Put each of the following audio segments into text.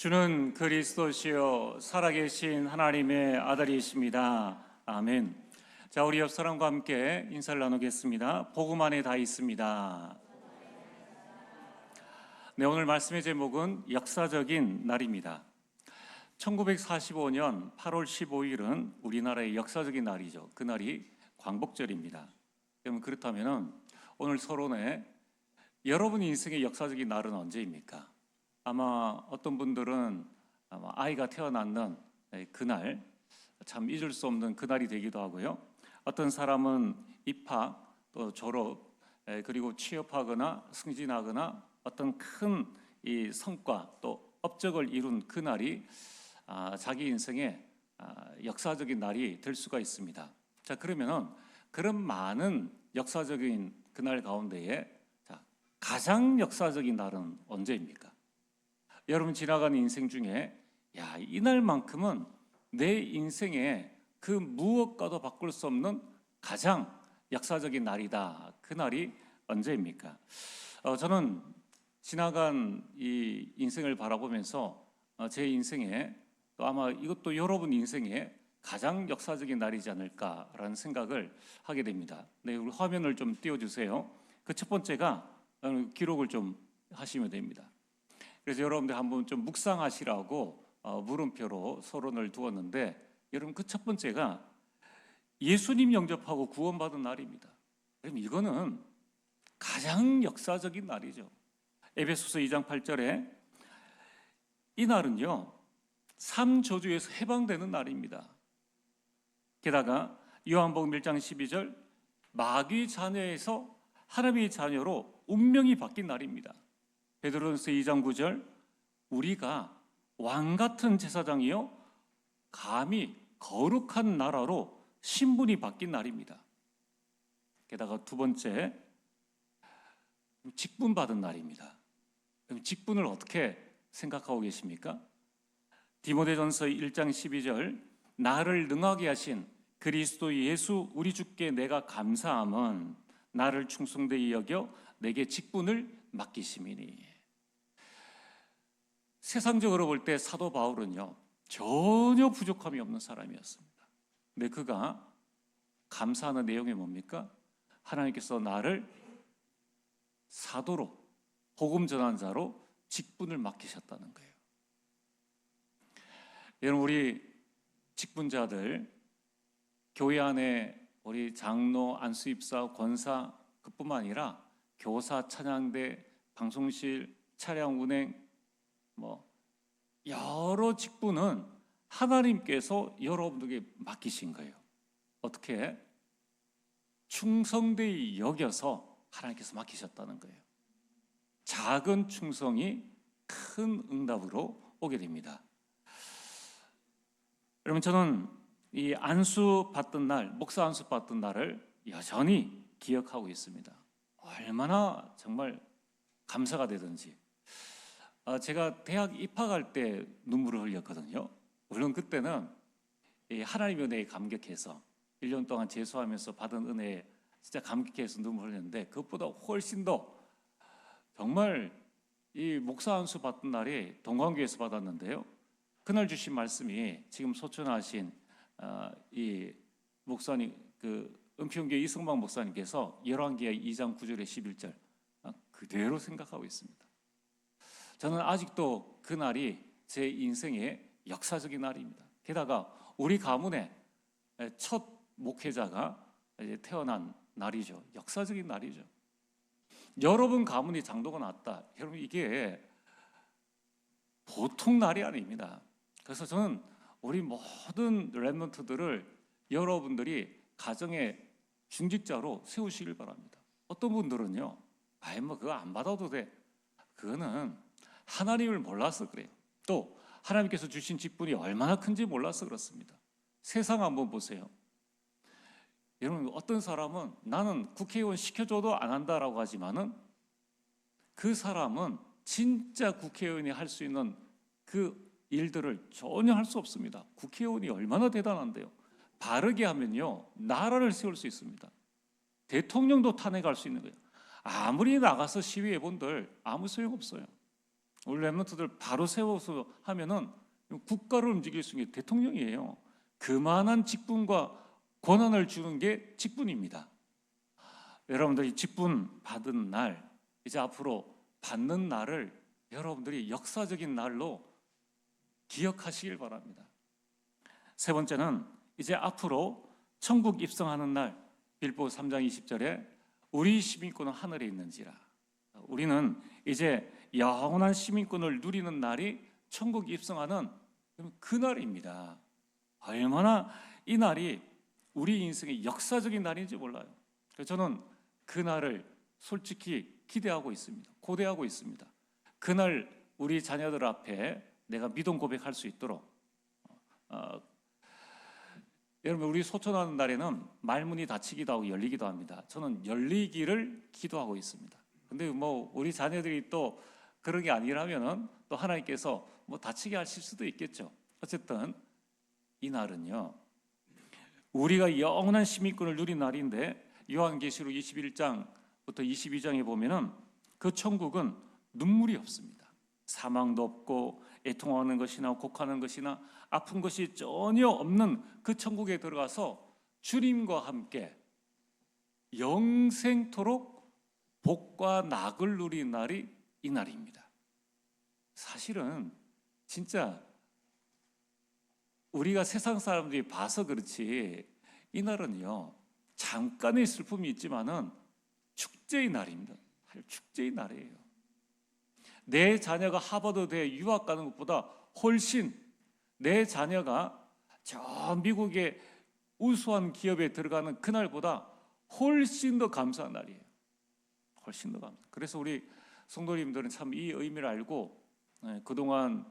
주는 그리스도시요 살아계신 하나님의 아들이십니다. 아멘. 자, 우리 옆 사람과 함께 인사를 나누겠습니다. 복음 안에 다 있습니다. 네, 오늘 말씀의 제목은 역사적인 날입니다. 1945년 8월 15일은 우리나라의 역사적인 날이죠. 그날이 광복절입니다. 그럼 그렇다면 오늘 서론에 여러분 인생의 역사적인 날은 언제입니까? 아마 어떤 분들은 아마 아이가 태어났는 그날 참 잊을 수 없는 그날이 되기도 하고요. 어떤 사람은 입학 또 졸업 에, 그리고 취업하거나 승진하거나 어떤 큰 이 성과 또 업적을 이룬 그날이 아, 자기 인생의 아, 역사적인 날이 될 수가 있습니다. 자 그러면은 그런 많은 역사적인 그날 가운데에 자, 가장 역사적인 날은 언제입니까? 여러분 지나가는 인생 중에 야 이날만큼은 내 인생에 그 무엇과도 바꿀 수 없는 가장 역사적인 날이다. 그 날이 언제입니까? 어, 저는 지나간 이 인생을 바라보면서 어, 제 인생에 또 아마 이것도 여러분 인생에 가장 역사적인 날이지 않을까라는 생각을 하게 됩니다. 네, 우리 화면을 좀 띄워주세요. 그 첫 번째가 어, 기록을 좀 하시면 됩니다. 그래서 여러분들 한번 좀 묵상하시라고 어, 물음표로 서론을 두었는데 여러분 그 첫 번째가 예수님 영접하고 구원받은 날입니다. 그럼 이거는 가장 역사적인 날이죠. 에베소서 2장 8절에 이 날은요. 삼 저주에서 해방되는 날입니다. 게다가 요한복음 1장 12절 마귀 자녀에서 하나님의 자녀로 운명이 바뀐 날입니다. 베드로전서 2장 9절 우리가 왕 같은 제사장이요 감히 거룩한 나라로 신분이 바뀐 날입니다. 게다가 두 번째 직분 받은 날입니다. 그럼 직분을 어떻게 생각하고 계십니까? 디모데전서 1장 12절 나를 능하게 하신 그리스도 예수 우리 주께 내가 감사함은 나를 충성되이 여겨 내게 직분을 맡기심이니 세상적으로 볼 때 사도 바울은요 전혀 부족함이 없는 사람이었습니다. 근데 그가 감사하는 내용이 뭡니까? 하나님께서 나를 사도로 복음 전환자로 직분을 맡기셨다는 거예요. 여러분 우리 직분자들 교회 안에 우리 장로, 안수입사, 권사 그뿐만 아니라 교사, 찬양대, 방송실, 차량 운행 뭐 여러 직분은 하나님께서 여러분들에게 맡기신 거예요. 어떻게? 충성되이 여겨서 하나님께서 맡기셨다는 거예요. 작은 충성이 큰 응답으로 오게 됩니다. 여러분 저는 이 안수 받던 날, 목사 안수 받던 날을 여전히 기억하고 있습니다. 얼마나 정말 감사가 되든지. 아, 제가 대학 입학할 때 눈물을 흘렸거든요. 물론 그때는 이 하나님의 은혜에 감격해서 1년 동안 재수하면서 받은 은혜에 진짜 감격해서 눈물을 흘렸는데 그것보다 훨씬 더 정말 이 목사 안수 받던 날이 동광교에서 받았는데요. 그날 주신 말씀이 지금 소천하신 아, 이 목사님 그 은평교회 이승만 목사님께서 열왕기하 2장 9절에 11절 아, 그대로 생각하고 있습니다. 저는 아직도 그 날이 제 인생의 역사적인 날입니다. 게다가 우리 가문의 첫 목회자가 태어난 날이죠. 역사적인 날이죠. 여러분 가문이 장도가 났다. 여러분 이게 보통 날이 아닙니다. 그래서 저는 우리 모든 랩런트들을 여러분들이 가정의 중직자로 세우시길 바랍니다. 어떤 분들은요, 아이 뭐 그거 안 받아도 돼. 그거는 하나님을 몰라서 그래요. 또 하나님께서 주신 직분이 얼마나 큰지 몰라서 그렇습니다. 세상 한번 보세요. 여러분 어떤 사람은 나는 국회의원 시켜줘도 안 한다라고 하지만은 그 사람은 진짜 국회의원이 할 수 있는 그 일들을 전혀 할 수 없습니다. 국회의원이 얼마나 대단한데요. 바르게 하면요 나라를 세울 수 있습니다. 대통령도 탄핵할 수 있는 거예요. 아무리 나가서 시위해 본들 아무 소용 없어요. 우리 랩런트들 바로 세워서 하면은 국가를 움직일 수 있는 게 대통령이에요. 그만한 직분과 권한을 주는 게 직분입니다. 여러분들 이 직분 받은 날, 이제 앞으로 받는 날을 여러분들이 역사적인 날로 기억하시길 바랍니다. 세 번째는 이제 앞으로 천국 입성하는 날 빌보 3장 20절에 우리 시민권은 하늘에 있는지라. 우리는 이제 영원한 시민권을 누리는 날이 천국 입성하는 그 날입니다. 얼마나 이 날이 우리 인생의 역사적인 날인지 몰라요. 그래서 저는 그 날을 솔직히 기대하고 있습니다. 고대하고 있습니다. 그날 우리 자녀들 앞에 내가 믿음 고백할 수 있도록 어, 여러분 우리 소천하는 날에는 말문이 닫히기도 하고 열리기도 합니다. 저는 열리기를 기도하고 있습니다. 근데 뭐 우리 자녀들이 또 그런 게 아니라면은 또 하나님께서 뭐 다치게 하실 수도 있겠죠. 어쨌든 이 날은요. 우리가 영원한 시민권을 누린 날인데 요한계시록 21장부터 22장에 보면은 그 천국은 눈물이 없습니다. 사망도 없고 애통하는 것이나 곡하는 것이나 아픈 것이 전혀 없는 그 천국에 들어가서 주님과 함께 영생토록 복과 낙을 누린 날이 이 날입니다. 사실은 진짜 우리가 세상 사람들이 봐서 그렇지 이 날은요 잠깐의 슬픔이 있지만은 축제의 날입니다. 축제의 날이에요. 내 자녀가 하버드대 유학 가는 것보다 훨씬 내 자녀가 저 미국의 우수한 기업에 들어가는 그날보다 훨씬 더 감사한 날이에요. 훨씬 더 감사. 그래서 우리 성도님들은 참 이 의미를 알고 예, 그동안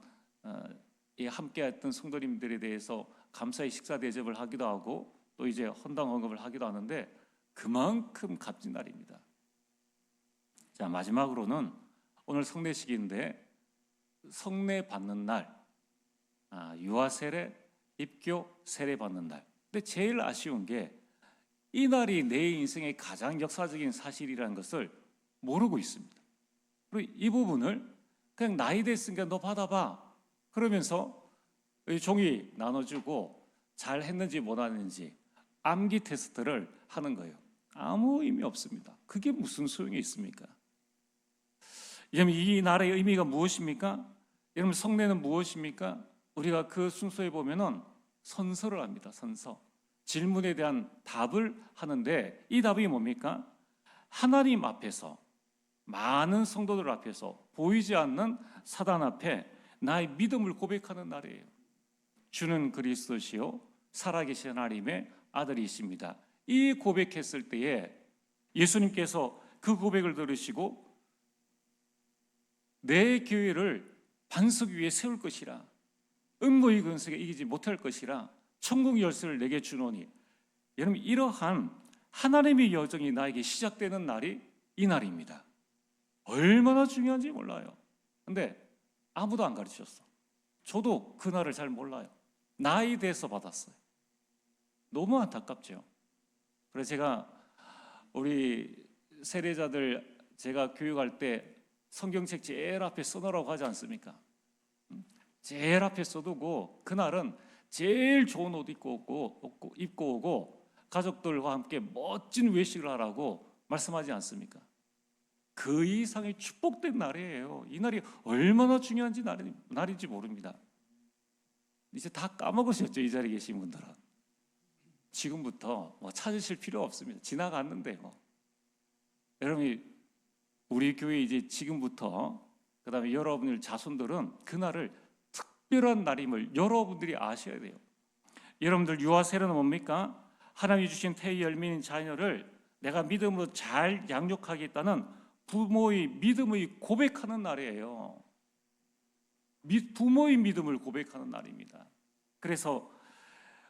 어, 함께했던 성도님들에 대해서 감사의 식사 대접을 하기도 하고 또 이제 헌당 언급을 하기도 하는데 그만큼 값진 날입니다. 자 마지막으로는 오늘 성례식인데 성례 받는 날, 아, 유아 세례, 입교 세례 받는 날. 근데 제일 아쉬운 게 이 날이 내 인생의 가장 역사적인 사실이라는 것을 모르고 있습니다. 그리고 이 부분을 그냥 나이 됐으니까 너 받아봐. 그러면서 종이 나눠주고 잘 했는지 못했는지 암기 테스트를 하는 거예요. 아무 의미 없습니다. 그게 무슨 소용이 있습니까? 이 나라의 의미가 무엇입니까? 여러분 성례는 무엇입니까? 우리가 그 순서에 보면은 선서를 합니다. 선서. 질문에 대한 답을 하는데 이 답이 뭡니까? 하나님 앞에서 많은 성도들 앞에서 보이지 않는 사단 앞에 나의 믿음을 고백하는 날이에요. 주는 그리스도시요 살아계신 하나님의 아들이십니다. 이 고백했을 때에 예수님께서 그 고백을 들으시고 내 교회를 반석 위에 세울 것이라 음모의 근성에 이기지 못할 것이라 천국 열쇠를 내게 주노니 여러분 이러한 하나님의 여정이 나에게 시작되는 날이 이 날입니다. 얼마나 중요한지 몰라요. 근데 아무도 안 가르쳤어. 저도 그 날을 잘 몰라요. 나이 돼서 받았어요. 너무 안타깝죠. 그래서 제가 우리 세례자들 제가 교육할 때 성경책 제일 앞에 써놓으라고 하지 않습니까? 음? 제일 앞에 써두고 그날은 제일 좋은 옷 입고 오고 입고 오고 가족들과 함께 멋진 외식을 하라고 말씀하지 않습니까? 그 이상의 축복된 날이에요. 이 날이 얼마나 중요한지 날이, 날인지 모릅니다. 이제 다 까먹으셨죠 이 자리에 계신 분들은. 지금부터 뭐 찾으실 필요 없습니다. 지나갔는데 뭐. 여러분이 우리 교회 이제 지금부터 그다음에 여러분들 자손들은 그날을 특별한 날임을 여러분들이 아셔야 돼요. 여러분들 유아 세례는 뭡니까? 하나님이 주신 태의 열매인 자녀를 내가 믿음으로 잘 양육하겠다는 부모의 믿음의 고백하는 날이에요. 부모의 믿음을 고백하는 날입니다. 그래서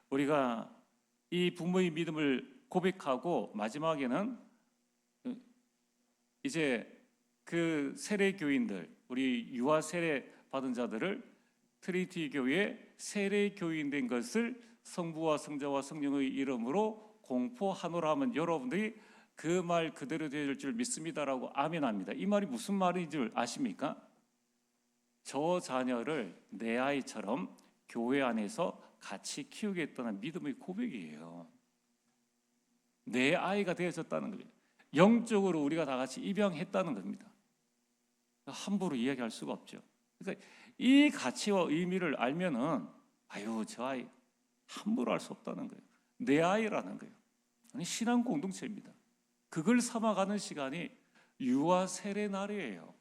우리가 이 부모의 믿음을 고백하고 마지막에는 이제 그 세례 교인들 우리 유아 세례 받은 자들을 트리티 교회 세례 교인 된 것을 성부와 성자와 성령의 이름으로 공포하노라 하면 여러분들이 그 말 그대로 될줄 믿습니다라고 아멘합니다. 이 말이 무슨 말인 줄 아십니까? 저 자녀를 내 아이처럼 교회 안에서 같이 키우겠다는 믿음의 고백이에요. 내 아이가 되어졌다는 거예요. 영적으로 우리가 다 같이 입양했다는 겁니다. 함부로 이야기할 수가 없죠. 그러니까 이 가치와 의미를 알면은 아유 저 아이 함부로 할 수 없다는 거예요. 내 아이라는 거예요. 신앙 공동체입니다. 그걸 삼아가는 시간이 유아 세례 날이에요.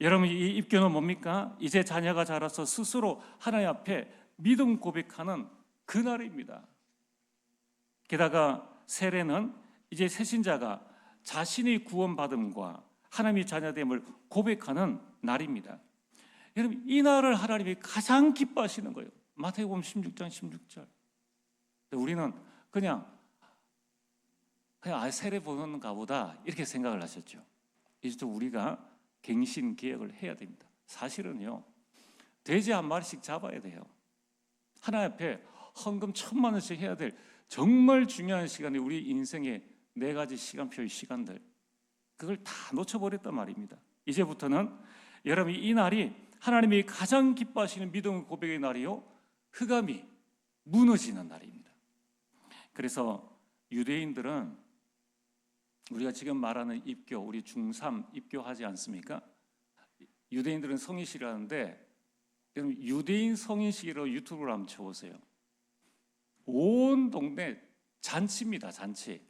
여러분 이 입교는 뭡니까? 이제 자녀가 자라서 스스로 하나님 앞에 믿음 고백하는 그 날입니다. 게다가 세례는 이제 새신자가 자신의 구원받음과 하나님의 자녀됨을 고백하는 날입니다. 여러분 이 날을 하나님이 가장 기뻐하시는 거예요. 마태복음 16장 16절. 우리는 그냥 그냥 아 세례 보는가 보다 이렇게 생각을 하셨죠. 이제 또 우리가 갱신 개혁을 해야 됩니다. 사실은요. 돼지 한 마리씩 잡아야 돼요. 하나님 앞에 헌금 천만 원씩 해야 될 정말 중요한 시간이 우리 인생의 네 가지 시간표의 시간들 그걸 다 놓쳐버렸단 말입니다. 이제부터는 여러분이 이 날이 하나님이 가장 기뻐하시는 믿음 고백의 날이요 흑암이 무너지는 날입니다. 그래서 유대인들은 우리가 지금 말하는 입교, 우리 중3 입교하지 않습니까? 유대인들은 성인식을 하는데 여러분 유대인 성인식으로 유튜브를 한번 쳐보세요. 온 동네 잔치입니다, 잔치.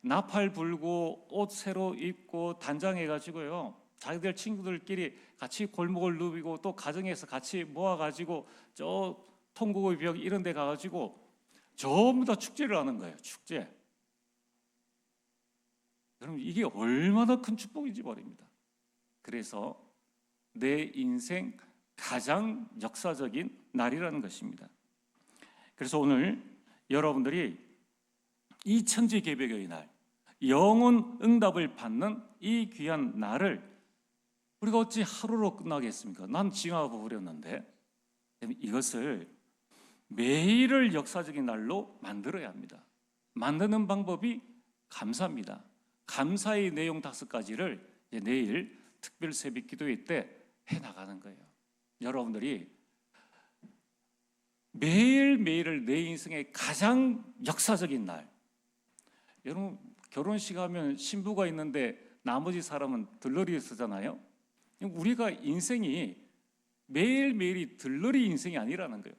나팔 불고 옷 새로 입고 단장해가지고요. 자기들 친구들끼리 같이 골목을 누비고 또 가정에서 같이 모아가지고 저 통곡의 벽 이런 데 가가지고 전부 다 축제를 하는 거예요. 축제. 여러분 이게 얼마나 큰 축복인지 말입니다. 그래서 내 인생 가장 역사적인 날이라는 것입니다. 그래서 오늘 여러분들이 이 천지 개벽의 날, 영혼 응답을 받는 이 귀한 날을 우리가 어찌 하루로 끝나겠습니까? 난 징하고 버렸는데 이것을 매일을 역사적인 날로 만들어야 합니다. 만드는 방법이 감사입니다. 감사의 내용 다섯 가지를 내일 특별 새벽 기도회 때 해 나가는 거예요. 여러분들이 매일 매일을 내 인생의 가장 역사적인 날. 여러분 결혼식 하면 신부가 있는데 나머지 사람은 들러리 쓰잖아요. 우리가 인생이 매일 매일이 들러리 인생이 아니라는 거예요.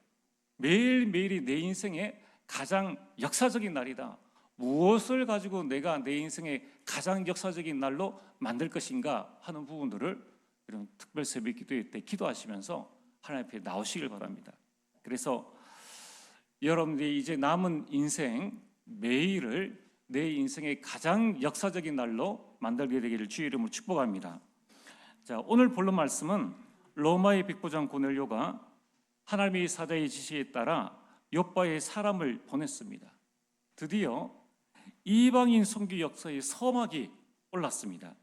매일 매일이 내 인생의 가장 역사적인 날이다. 무엇을 가지고 내가 내 인생의 가장 역사적인 날로 만들 것인가 하는 부분들을 이런 특별 새벽 기도회 때 기도하시면서 하나님 앞에 나오시길 바랍니다. 그래서 여러분들이 이제 남은 인생 매일을 내 인생의 가장 역사적인 날로 만들게 되기를 주의 이름으로 축복합니다. 자, 오늘 본론 말씀은 로마의 백부장 고넬료가 하나님의 사자의 지시에 따라 요바의 사람을 보냈습니다. 드디어 이방인 선교 역사의 서막이 올랐습니다.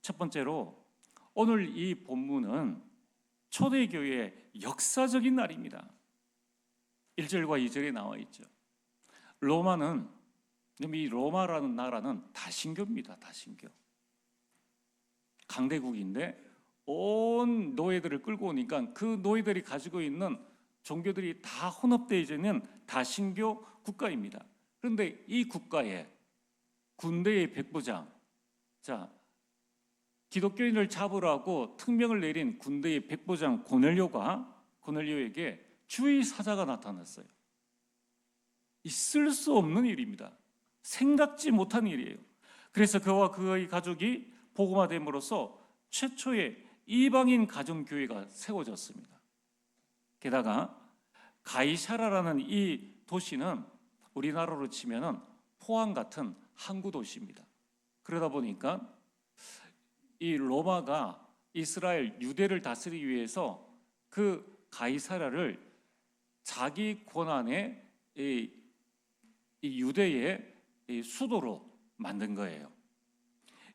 첫 번째로 오늘 이 본문은 초대교회의 역사적인 날입니다. 1절과 2절에 나와 있죠. 로마는 이 로마라는 나라는 다신교입니다. 다신교. 강대국인데 온 노예들을 끌고 오니까 그 노예들이 가지고 있는 종교들이 다 혼합되어 있는 다신교 국가입니다. 그런데 이 국가에 군대의 백부장, 자 기독교인을 잡으라고 특명을 내린 군대의 백부장 고넬료가 고넬료에게 주의 사자가 나타났어요. 있을 수 없는 일입니다. 생각지 못한 일이에요. 그래서 그와 그의 가족이 복음화됨으로써 최초의 이방인 가정 교회가 세워졌습니다. 게다가 가이샤라라는 이 도시는 우리나라로 치면은 포항 같은 항구 도시입니다. 그러다 보니까 이 로마가 이스라엘 유대를 다스리기 위해서 그 가이사라를 자기 권한의 이, 이 유대의 이 수도로 만든 거예요.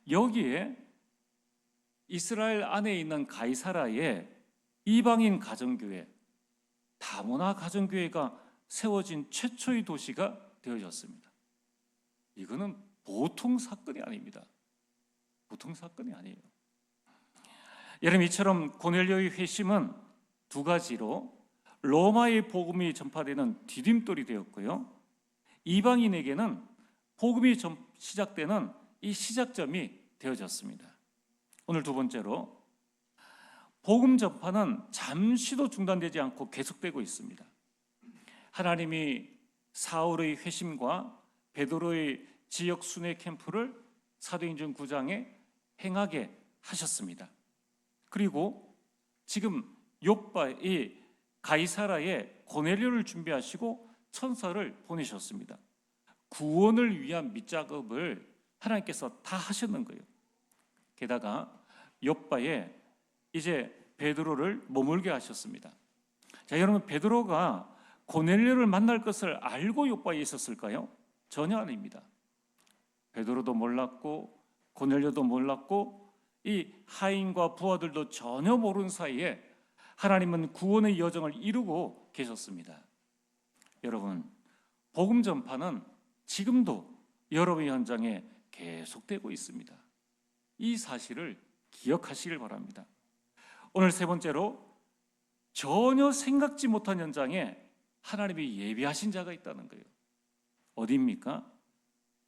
여기에 이스라엘 안에 있는 가이사라의 이방인 가정교회, 다문화 가정교회가 세워진 최초의 도시가 되어졌습니다. 이거는 보통 사건이 아닙니다. 보통 사건이 아니에요. 여러분 이처럼 고넬료의 회심은 두 가지로 로마의 복음이 전파되는 디딤돌이 되었고요. 이방인에게는 복음이 전- 시작되는 이 시작점이 되어졌습니다. 오늘 두 번째로 복음 전파는 잠시도 중단되지 않고 계속되고 있습니다. 하나님이 사울의 회심과 베드로의 지역 순회 캠프를 사도행전 9장에 행하게 하셨습니다. 그리고 지금 욕바의 가이사라에 고넬료를 준비하시고 천사를 보내셨습니다. 구원을 위한 밑작업을 하나님께서 다 하셨는 거예요. 게다가 욕바에 이제 베드로를 머물게 하셨습니다. 자, 여러분 베드로가 고넬료를 만날 것을 알고 욕바에 있었을까요? 전혀 아닙니다. 베드로도 몰랐고 고넬료도 몰랐고 이 하인과 부하들도 전혀 모르는 사이에 하나님은 구원의 여정을 이루고 계셨습니다. 여러분, 복음 전파는 지금도 여러분의 현장에 계속되고 있습니다. 이 사실을 기억하시길 바랍니다. 오늘 세 번째로 전혀 생각지 못한 현장에 하나님이 예비하신 자가 있다는 거예요. 어디입니까?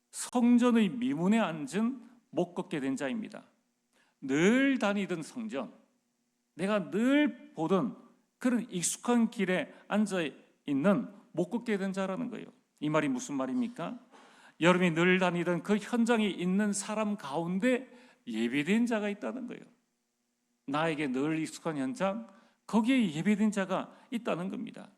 성전의 미문에 앉은 못 걷게 된 자입니다. 늘 다니던 성전, 내가 늘 보던 그런 익숙한 길에 앉아 있는 못 걷게 된 자라는 거예요. 이 말이 무슨 말입니까? 여러분이 늘 다니던 그 현장에 있는 사람 가운데 예비된 자가 있다는 거예요. 나에게 늘 익숙한 현장, 거기에 예비된 자가 있다는 겁니다.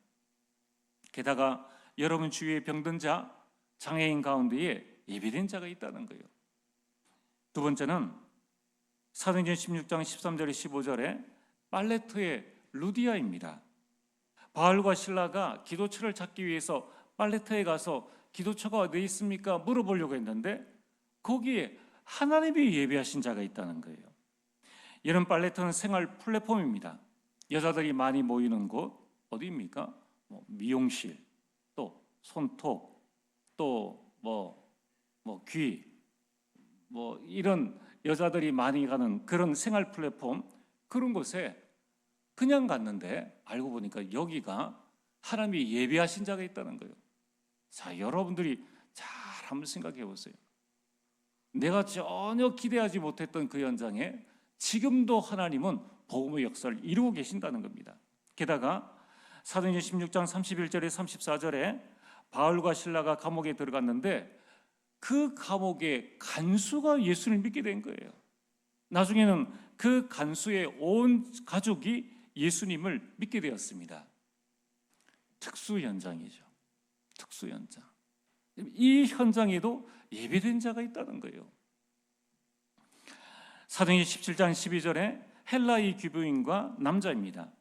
게다가 여러분 주위에 병든 자, 장애인 가운데에 예비된 자가 있다는 거예요. 두 번째는 사도행전 16장 13절에 15절에 빨레트의 루디아입니다. 바울과 신라가 기도처를 찾기 위해서 빨레트에 가서 기도처가 어디 있습니까? 물어보려고 했는데 거기에 하나님이 예비하신 자가 있다는 거예요. 이런 빨레트는 생활 플랫폼입니다. 여자들이 많이 모이는 곳 어디입니까? 뭐 미용실, 또 손톱, 또 뭐 뭐 귀, 뭐 이런 여자들이 많이 가는 그런 생활 플랫폼 그런 곳에 그냥 갔는데 알고 보니까 여기가 하나님이 예비하신 자가 있다는 거예요. 자, 여러분들이 잘 한번 생각해 보세요. 내가 전혀 기대하지 못했던 그 현장에 지금도 하나님은 복음의 역사를 이루고 계신다는 겁니다. 게다가 사도행전 16장 31절에 34절에 바울과 신라가 감옥에 들어갔는데 그 감옥의 간수가 예수를 믿게 된 거예요. 나중에는 그 간수의 온 가족이 예수님을 믿게 되었습니다. 특수 현장이죠. 특수 현장. 이 현장에도 예배된 자가 있다는 거예요. 사도행전 17장 12절에 헬라의 귀부인과 남자입니다.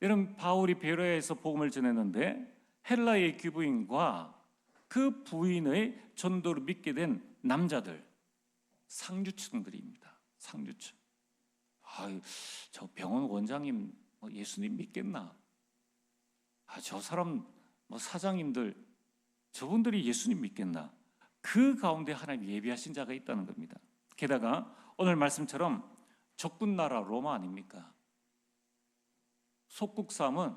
여러분 바울이 베로야에서 복음을 전했는데 헬라의 귀부인과 그 부인의 전도를 믿게 된 남자들 상류층들입니다. 상류층. 아유, 저 병원 원장님 뭐 예수님 믿겠나? 아, 저 사람 뭐 사장님들 저분들이 예수님 믿겠나? 그 가운데 하나님 예비하신 자가 있다는 겁니다. 게다가 오늘 말씀처럼 적군 나라 로마 아닙니까? 속국삼은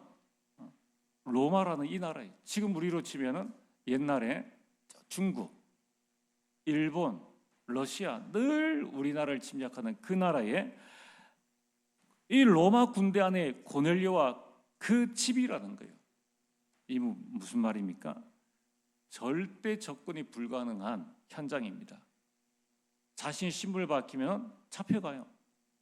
로마라는 이 나라에 지금 우리로 치면은 옛날에 중국, 일본, 러시아 늘 우리나라를 침략하는 그 나라에 이 로마 군대 안에 고넬료와 그 집이라는 거예요. 이 무슨 말입니까? 절대 접근이 불가능한 현장입니다. 자신이 신분을 밝히면 잡혀가요.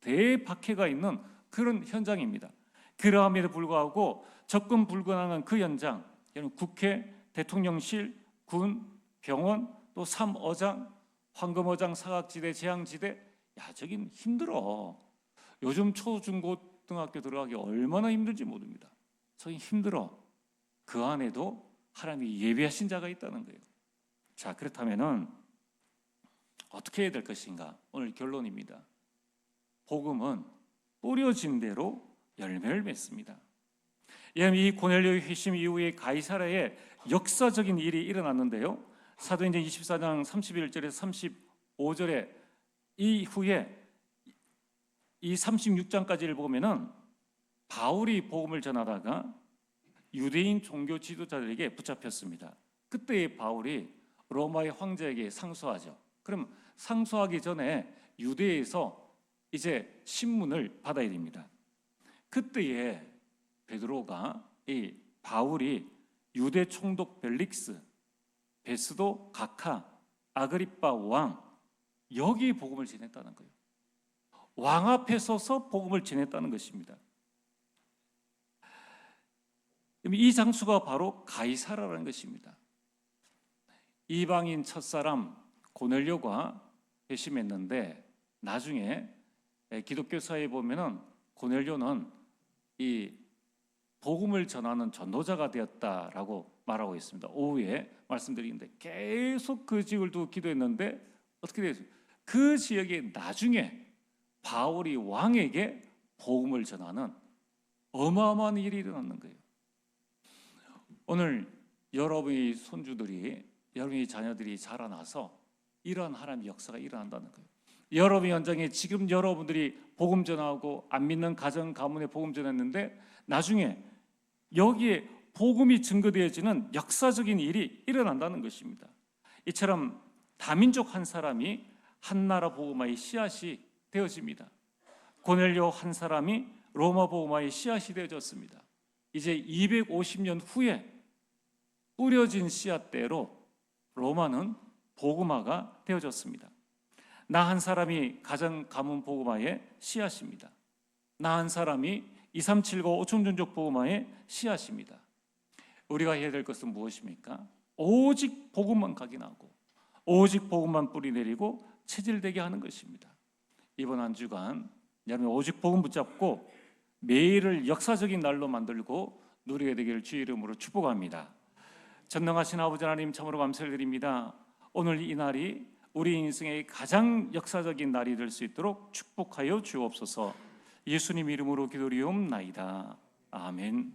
대박해가 있는 그런 현장입니다. 그러함에도 불구하고 접근 불가능한 그 현장, 여러분 국회, 대통령실, 군, 병원, 또 삼어장, 황금어장, 사각지대, 재앙지대, 야 저긴 힘들어. 요즘 초, 중, 고등학교 들어가기 얼마나 힘든지 모릅니다. 저기 힘들어. 그 안에도 하나님이 예비하신 자가 있다는 거예요. 자, 그렇다면은 어떻게 해야 될 것인가? 오늘 결론입니다. 복음은 뿌려진 대로 열매를 맺습니다. 이 고넬료의 회심 이후에 가이사라에 역사적인 일이 일어났는데요. 사도행전 24장 31절에서 35절에 이후에 이 36장까지를 보면은 바울이 복음을 전하다가 유대인 종교 지도자들에게 붙잡혔습니다. 그때 바울이 로마의 황제에게 상소하죠. 그럼 상소하기 전에 유대에서 이제 신문을 받아야 됩니다. 그때에 베드로가 이 바울이 유대 총독 벨릭스, 베스도 가카, 아그리빠 왕 여기 복음을 전했다는 거예요. 왕 앞에 서서 복음을 전했다는 것입니다. 이 장수가 바로 가이사라라는 것입니다. 이방인 첫사람 고넬료가 회심했는데 나중에 기독교 사회에 보면은 고넬료는 이 복음을 전하는 전도자가 되었다라고 말하고 있습니다. 오후에 말씀드리는데 계속 그 지역을 두고 기도했는데 어떻게 됐어요? 그 지역에 나중에 바울이 왕에게 복음을 전하는 어마어마한 일이 일어났는 거예요. 오늘 여러분의 손주들이 여러분의 자녀들이 자라나서 이러한 하나님의 역사가 일어난다는 거예요. 여러분 현장에 지금 여러분들이 복음 전하고 안 믿는 가정 가문에 복음 전했는데 나중에 여기에 복음이 증거되어지는 역사적인 일이 일어난다는 것입니다. 이처럼 다민족 한 사람이 한 나라 복음화의 씨앗이 되어집니다. 고넬료 한 사람이 로마 복음화의 씨앗이 되어졌습니다. 이제 250년 후에 뿌려진 씨앗대로 로마는 복음화가 되어졌습니다. 나 한 사람이 가정 가문 복음화의 씨앗입니다. 나 한 사람이 2379 오청전족 복음화의 씨앗입니다. 우리가 해야 될 것은 무엇입니까? 오직 복음만 각인하고 오직 복음만 뿌리 내리고 체질되게 하는 것입니다. 이번 한 주간 여러분 오직 복음 붙잡고 매일을 역사적인 날로 만들고 누리게 되기를 주의 이름으로 축복합니다. 전능하신 아버지 하나님 참으로 감사를 드립니다. 오늘 이 날이 우리 인생의 가장 역사적인 날이 될 수 있도록 축복하여 주옵소서. 예수님 이름으로 기도리옵나이다. 아멘.